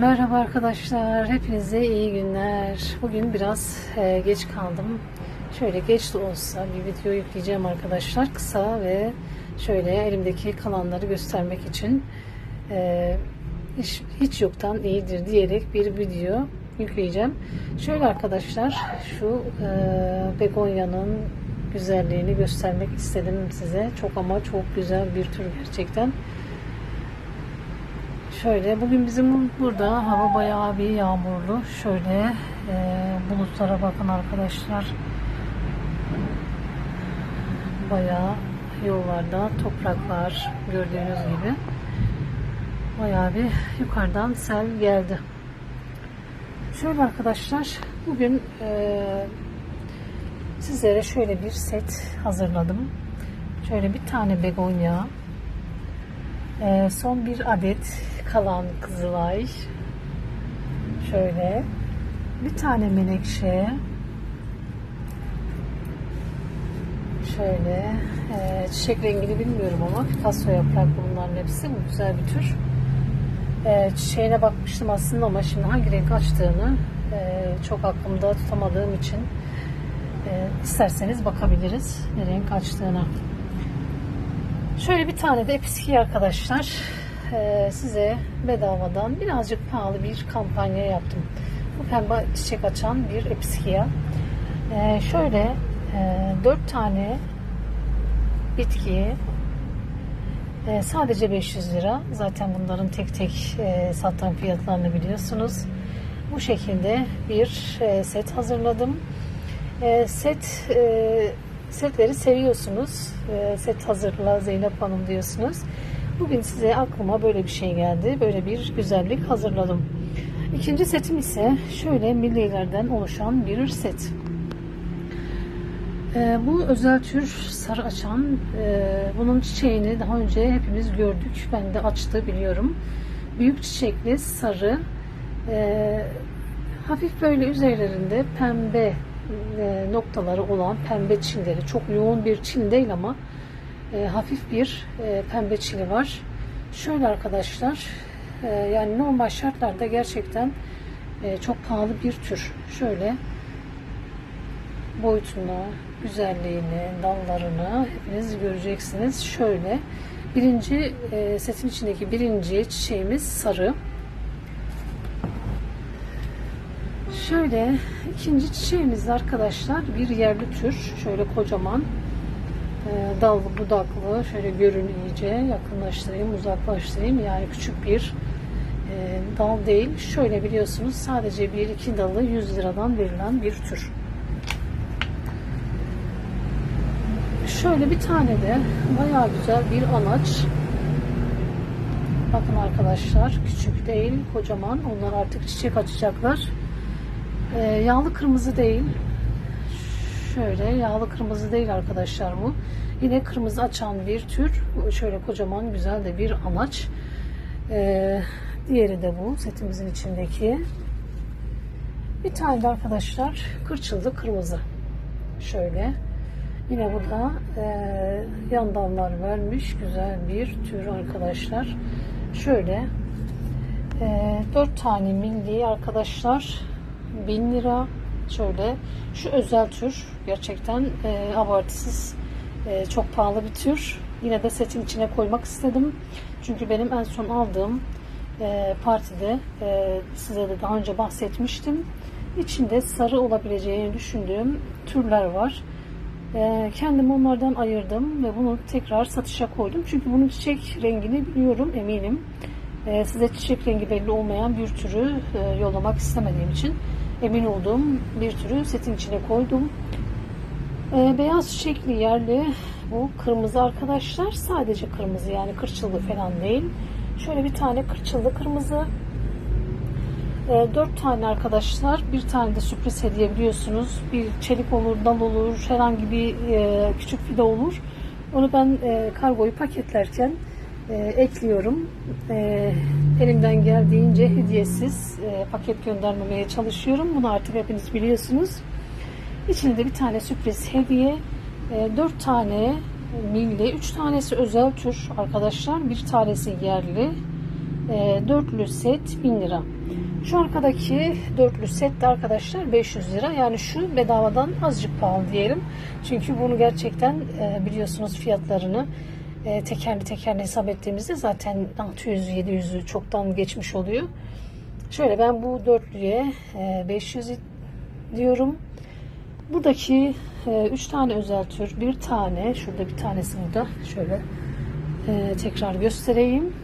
Merhaba arkadaşlar, hepinize iyi günler. Bugün biraz e, geç kaldım. Şöyle geç de olsa bir video yükleyeceğim arkadaşlar. Kısa ve şöyle elimdeki kalanları göstermek için e, hiç, hiç yoktan iyidir diyerek bir video yükleyeceğim. Şöyle arkadaşlar, şu e, begonya'nın güzelliğini göstermek istedim size. Çok ama çok güzel bir tür gerçekten. Şöyle bugün bizim burada hava bayağı bir yağmurlu. Şöyle e, bulutlara bakın arkadaşlar. Bayağı yollarda toprak var gördüğünüz gibi. Bayağı bir yukarıdan sel geldi. Şöyle arkadaşlar bugün e, sizlere şöyle bir set hazırladım. Şöyle bir tane begonya, ee, son bir adet kalan kızılay. Şöyle. Bir tane menekşe. Şöyle. E, çiçek rengini bilmiyorum ama Picasso yapraklı bunların hepsi. Bu güzel bir tür. E, çiçeğine bakmıştım aslında ama şimdi hangi renk açtığını e, çok aklımda tutamadığım için e, isterseniz bakabiliriz ne renk açtığına. Şöyle bir tane de episkiye arkadaşlar e, size bedavadan birazcık pahalı bir kampanya yaptım. Bu pembe çiçek açan bir episkiya. E, şöyle e, 4 tane bitki e, sadece 500 lira. Zaten bunların tek tek e, satan fiyatlarını biliyorsunuz. Bu şekilde bir set hazırladım. Set setleri seviyorsunuz. E, set hazırla Zeynep Hanım diyorsunuz. Bugün size aklıma böyle bir şey geldi. Böyle bir güzellik hazırladım. İkinci setim ise şöyle millilerden oluşan bir set. E, bu özel tür sarı açan. E, bunun çiçeğini daha önce hepimiz gördük. Ben de açtı biliyorum. Büyük çiçekli sarı. E, hafif böyle üzerlerinde pembe e, noktaları olan pembe çilleri. Çok yoğun bir çil değil ama e, hafif bir e, pembe çili var. Şöyle arkadaşlar e, yani normal şartlarda gerçekten e, çok pahalı bir tür. Şöyle boyutunu, güzelliğini, dallarını hepiniz göreceksiniz. Şöyle birinci e, setin içindeki birinci çiçeğimiz sarı. Şöyle ikinci çiçeğimiz arkadaşlar bir yerli tür. Şöyle kocaman e, dallı budaklı. Şöyle görün iyice yakınlaştırayım, uzaklaştırayım. Yani küçük bir e, dal değil. Şöyle biliyorsunuz sadece bir iki dalı 100 liradan verilen bir tür. Şöyle bir tane de bayağı güzel bir anaç. Bakın arkadaşlar küçük değil kocaman. Onlar artık çiçek açacaklar. Ee, yağlı kırmızı değil. Şöyle yağlı kırmızı değil arkadaşlar bu. Yine kırmızı açan bir tür. Şöyle kocaman güzel de bir anaç. Ee, diğeri de bu setimizin içindeki. Bir tane de arkadaşlar kırçıldı kırmızı. Şöyle. Yine bu da e, yan dallar vermiş. Güzel bir tür arkadaşlar. Şöyle e, 4 tane milli arkadaşlar 1000 lira. Şöyle şu özel tür gerçekten e, abartısız e, çok pahalı bir tür. Yine de setin içine koymak istedim. Çünkü benim en son aldığım e, partide e, size de daha önce bahsetmiştim. İçinde sarı olabileceğini düşündüğüm türler var. E, kendim onlardan ayırdım ve bunu tekrar satışa koydum. Çünkü bunun çiçek rengini biliyorum eminim. E, size çiçek rengi belli olmayan bir türü e, yollamak istemediğim için emin olduğum bir türü setin içine koydum. E, beyaz çiçekli yerli bu kırmızı arkadaşlar. Sadece kırmızı yani kırçıllı falan değil. Şöyle bir tane kırçıllı kırmızı. E, dört tane arkadaşlar. Bir tane de sürpriz hediye biliyorsunuz. Bir çelik olur, dal olur, herhangi bir e, küçük fide olur. Onu ben e, kargoyu paketlerken e, ekliyorum. E, elimden geldiğince hediyesiz e, paket göndermemeye çalışıyorum. Bunu artık hepiniz biliyorsunuz. İçinde de bir tane sürpriz hediye. E, 4 tane milli, 3 tanesi özel tür arkadaşlar. Bir tanesi yerli. E, dörtlü set 1000 lira. Şu arkadaki dörtlü set de arkadaşlar 500 lira. Yani şu bedavadan azıcık pahalı diyelim. Çünkü bunu gerçekten e, biliyorsunuz fiyatlarını e, tekerli tekerli hesap ettiğimizde zaten 600-700'ü çoktan geçmiş oluyor. Şöyle ben bu dörtlüye e, 500 diyorum. Buradaki 3 tane özel tür, bir tane, şurada bir tanesi burada. Şöyle e, tekrar göstereyim.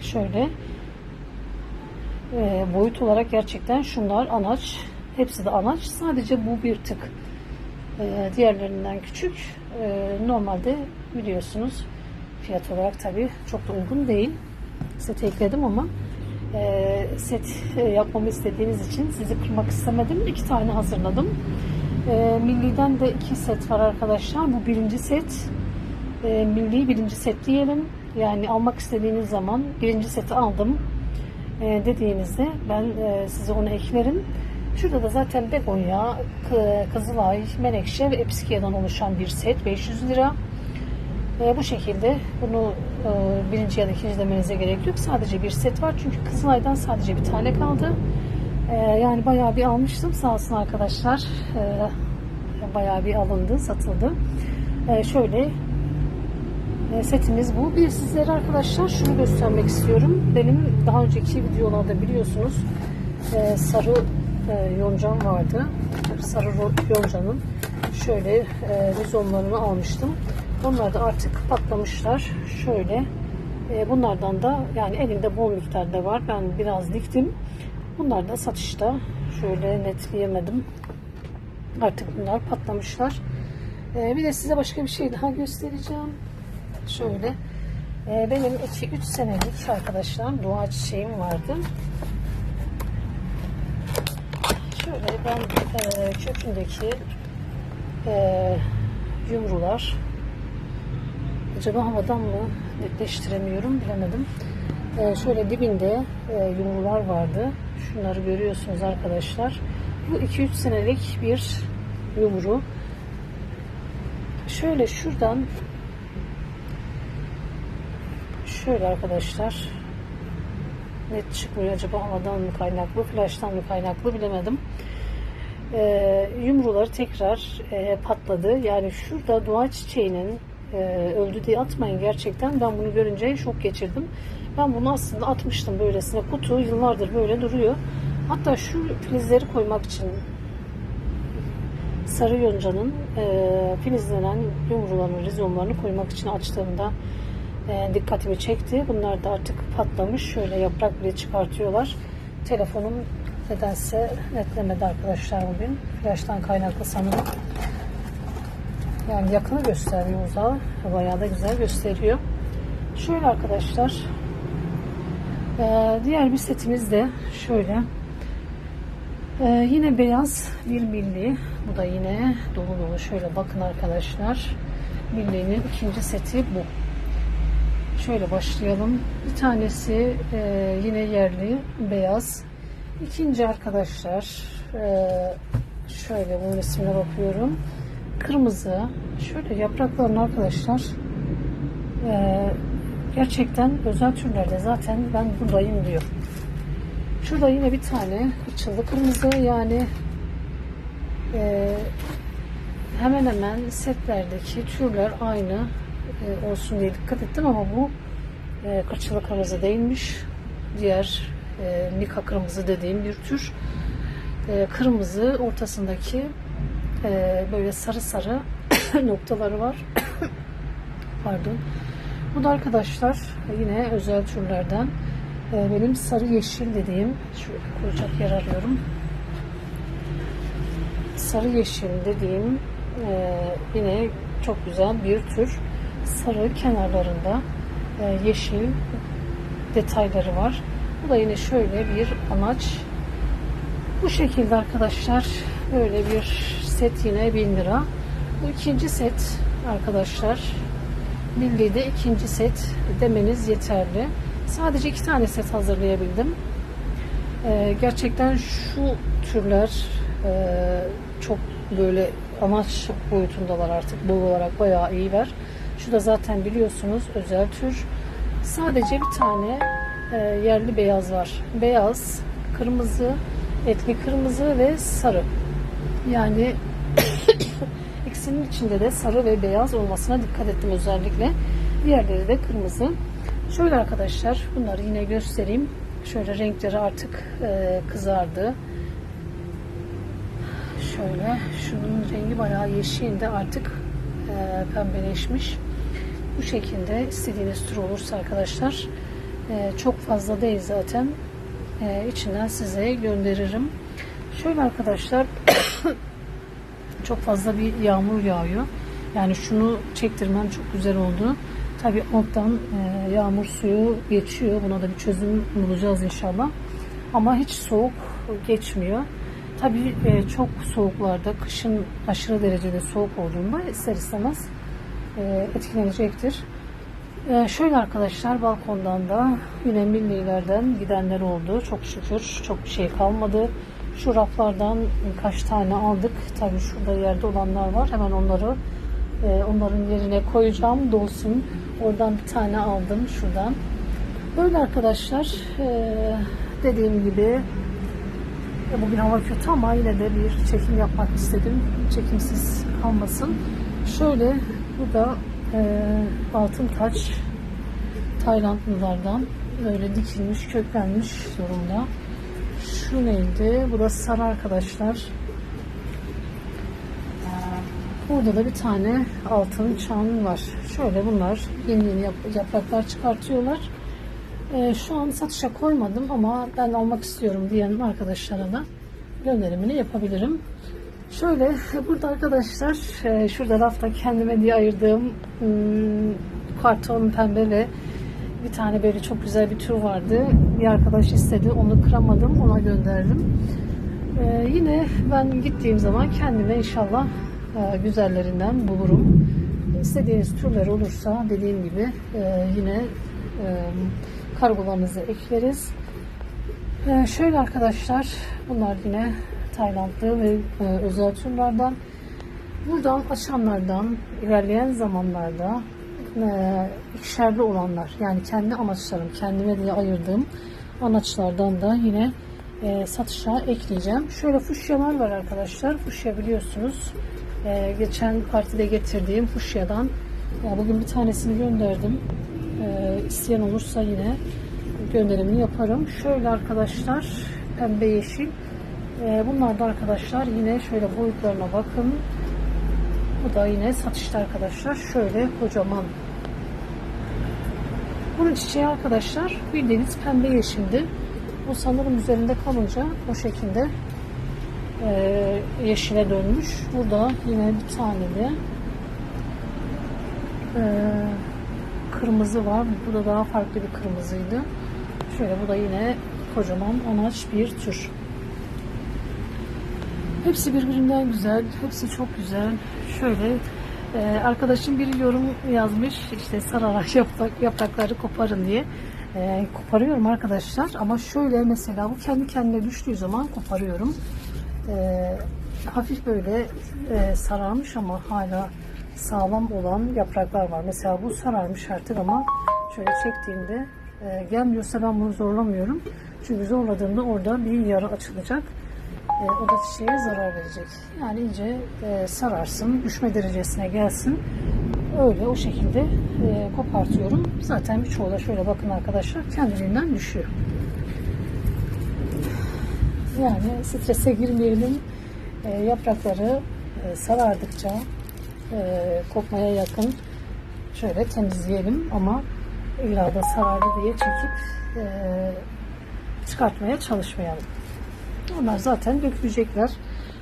Şöyle e, boyut olarak gerçekten şunlar anaç. Hepsi de anaç. Sadece bu bir tık e, diğerlerinden küçük. E, normalde biliyorsunuz fiyat olarak tabi çok da uygun değil. Sete ekledim ama e, set e, yapmamı istediğiniz için sizi kırmak istemedim. İki tane hazırladım. E, Milli'den de iki set var arkadaşlar. Bu birinci set. E, Milli birinci set diyelim. Yani almak istediğiniz zaman birinci seti aldım e, dediğinizde ben e, size onu eklerim. Şurada da zaten begonya, kızılay, menekşe ve epsikiyeden oluşan bir set 500 lira. E, bu şekilde bunu e, birinci ya da ikinci demenize gerek yok. Sadece bir set var çünkü Kızılay'dan sadece bir tane kaldı. E, yani bayağı bir almıştım sağ olsun arkadaşlar. E, bayağı bir alındı, satıldı. E, şöyle e, setimiz bu. Bir sizlere arkadaşlar şunu göstermek istiyorum. Benim daha önceki videolarda biliyorsunuz e, sarı e, yoncam vardı. Sarı yoncanın şöyle e, rizomlarını almıştım. Onlar da artık patlamışlar. Şöyle e, bunlardan da yani elimde bol miktarda var. Ben biraz diktim. Bunlar da satışta. Şöyle netleyemedim. Artık bunlar patlamışlar. E, bir de size başka bir şey daha göstereceğim. Şöyle e, benim 2-3 senelik arkadaşlar dua çiçeğim vardı. Şöyle ben e, kökündeki e, yumrular acaba havadan mı netleştiremiyorum bilemedim. E, şöyle dibinde e, yumrular vardı. Şunları görüyorsunuz arkadaşlar. Bu 2-3 senelik bir yumru. Şöyle şuradan şöyle arkadaşlar net çıkmıyor acaba havadan mı kaynaklı flashtan mı kaynaklı bilemedim ee, yumruları tekrar e, patladı yani şurada dua çiçeğinin e, öldü diye atmayın gerçekten ben bunu görünce şok geçirdim ben bunu aslında atmıştım böylesine kutu yıllardır böyle duruyor hatta şu filizleri koymak için sarı yoncanın e, filizlenen yumrularını, rizomlarını koymak için açtığımda e, dikkatimi çekti. Bunlar da artık patlamış. Şöyle yaprak bile çıkartıyorlar. Telefonum nedense netlemedi arkadaşlar bugün. Flash'tan kaynaklı sanırım. Yani yakını gösteriyor uzağı. Bayağı da güzel gösteriyor. Şöyle arkadaşlar. E, diğer bir setimiz de şöyle. E, yine beyaz bir milli. Bu da yine dolu dolu. Şöyle bakın arkadaşlar. Milli'nin ikinci seti bu. Şöyle başlayalım. Bir tanesi e, yine yerli beyaz. İkinci arkadaşlar e, şöyle bunun resmine bakıyorum. Kırmızı. Şöyle yapraklarını arkadaşlar e, gerçekten özel türlerde zaten ben buradayım diyor. Şurada yine bir tane kırçıllı kırmızı yani e, hemen hemen setlerdeki türler aynı e, olsun diye dikkat ettim ama bu e, kırçılı kırmızı değilmiş. Diğer e, Nika kırmızı dediğim bir tür. E, kırmızı ortasındaki e, böyle sarı sarı noktaları var. Pardon. Bu da arkadaşlar yine özel türlerden e, benim sarı yeşil dediğim şöyle koyacak yer arıyorum. Sarı yeşil dediğim e, yine çok güzel bir tür sarı kenarlarında e, yeşil detayları var. Bu da yine şöyle bir amaç. Bu şekilde arkadaşlar böyle bir set yine 1000 lira. Bu ikinci set arkadaşlar. Milli'de ikinci set demeniz yeterli. Sadece iki tane set hazırlayabildim. Ee, gerçekten şu türler e, çok böyle amaç boyutundalar artık. Bol olarak bayağı iyiler. Şu da zaten biliyorsunuz özel tür. Sadece bir tane e, yerli beyaz var. Beyaz, kırmızı, etli kırmızı ve sarı. Yani ikisinin içinde de sarı ve beyaz olmasına dikkat ettim özellikle. Diğerleri de kırmızı. Şöyle arkadaşlar bunları yine göstereyim. Şöyle renkleri artık e, kızardı. Şöyle şunun rengi bayağı yeşildi artık e, pembeleşmiş. Bu şekilde istediğiniz tür olursa arkadaşlar e, çok fazla değil zaten e, içinden size gönderirim. Şöyle arkadaşlar çok fazla bir yağmur yağıyor. Yani şunu çektirmem çok güzel oldu. Tabi alttan e, yağmur suyu geçiyor. Buna da bir çözüm bulacağız inşallah. Ama hiç soğuk geçmiyor. Tabi e, çok soğuklarda, kışın aşırı derecede soğuk olduğunda ister istemez e, etkilenecektir. Şöyle arkadaşlar balkondan da yine millilerden gidenler oldu. Çok şükür çok bir şey kalmadı. Şu raflardan birkaç tane aldık. Tabi şurada yerde olanlar var. Hemen onları e, onların yerine koyacağım. Dolsun. Oradan bir tane aldım şuradan. Böyle arkadaşlar e, dediğim gibi e, Bugün hava kötü ama yine de bir çekim yapmak istedim. Çekimsiz kalmasın. Şöyle bu da e, altın taç Taylandlılardan böyle dikilmiş, köklenmiş durumda. Şu neydi? Bu da sarı arkadaşlar. Burada da bir tane altın çan var. Şöyle bunlar yeni yeni yap- yapraklar çıkartıyorlar. Ee, şu an satışa koymadım ama ben almak istiyorum diyen arkadaşlara da gönderimini yapabilirim. Şöyle burada arkadaşlar e, şurada rafta kendime diye ayırdığım hmm, karton pembe ve bir tane böyle çok güzel bir tür vardı. Bir arkadaş istedi onu kıramadım ona gönderdim. Ee, yine ben gittiğim zaman kendime inşallah e, güzellerinden bulurum. İstediğiniz türler olursa dediğim gibi e, yine e, kargolarınızı ekleriz. E, şöyle arkadaşlar bunlar yine Taylandlı ve e, özel türlerden. Buradan açanlardan ilerleyen zamanlarda e, olanlar yani kendi amaçlarım kendime diye ayırdığım amaçlardan da yine e, satışa ekleyeceğim. Şöyle fuşyalar var arkadaşlar. Fuşya biliyorsunuz. E, geçen partide getirdiğim fuşyadan ya bugün bir tanesini gönderdim. E, isteyen olursa yine gönderimini yaparım. Şöyle arkadaşlar pembe yeşil. E, bunlar da arkadaşlar yine şöyle boyutlarına bakın. Bu da yine satışta arkadaşlar. Şöyle kocaman. Bunun çiçeği arkadaşlar bildiğiniz pembe yeşildi. Bu sanırım üzerinde kalınca o şekilde e, yeşile dönmüş. Burada yine bir tane de e, kırmızı var. Bu da daha farklı bir kırmızıydı. Şöyle bu da yine kocaman anaç bir tür. Hepsi birbirinden güzel. Hepsi çok güzel. Şöyle e, arkadaşım bir yorum yazmış. işte sararak yaprak, yaprakları koparın diye. E, koparıyorum arkadaşlar. Ama şöyle mesela bu kendi kendine düştüğü zaman koparıyorum. E, hafif böyle e, sararmış ama hala sağlam olan yapraklar var. Mesela bu sararmış artık ama şöyle çektiğimde e, gelmiyorsa ben bunu zorlamıyorum. Çünkü zorladığımda orada bir yara açılacak. E, o da çiçeğe zarar verecek. Yani iyice e, sararsın, düşme derecesine gelsin. Öyle o şekilde e, kopartıyorum. Zaten birçoğu da şöyle bakın arkadaşlar kendiliğinden düşüyor. Yani strese girmeyelim. E, yaprakları e, sarardıkça e, kopmaya yakın şöyle temizleyelim ama illa da sarardı diye çekip e, çıkartmaya çalışmayalım. Onlar zaten dökülecekler.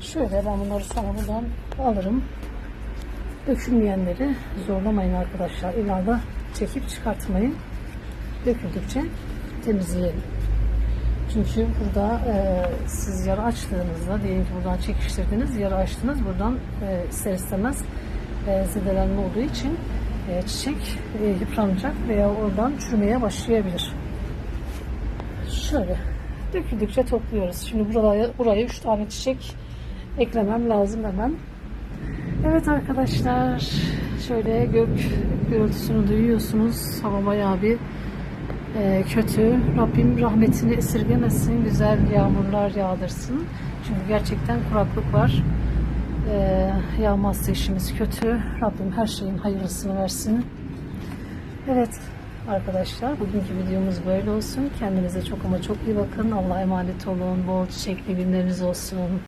Şöyle ben bunları sonra buradan alırım. Dökülmeyenleri zorlamayın arkadaşlar. İlla da çekip çıkartmayın. Döküldükçe temizleyelim. Çünkü burada e, siz yara açtığınızda diyelim ki buradan çekiştirdiniz, yara açtınız. Buradan e, ister istemez e, zedelenme olduğu için e, çiçek e, yıpranacak veya oradan çürümeye başlayabilir. Şöyle döküldükçe topluyoruz. Şimdi buraya buraya 3 tane çiçek eklemem lazım hemen. Evet arkadaşlar şöyle gök gürültüsünü duyuyorsunuz. Hava bayağı bir e, kötü. Rabbim rahmetini esirgemesin. Güzel yağmurlar yağdırsın. Çünkü gerçekten kuraklık var. E, yağmazsa işimiz kötü. Rabbim her şeyin hayırlısını versin. Evet arkadaşlar bugünkü videomuz böyle olsun. Kendinize çok ama çok iyi bakın. Allah'a emanet olun. Bol çiçekli günleriniz olsun.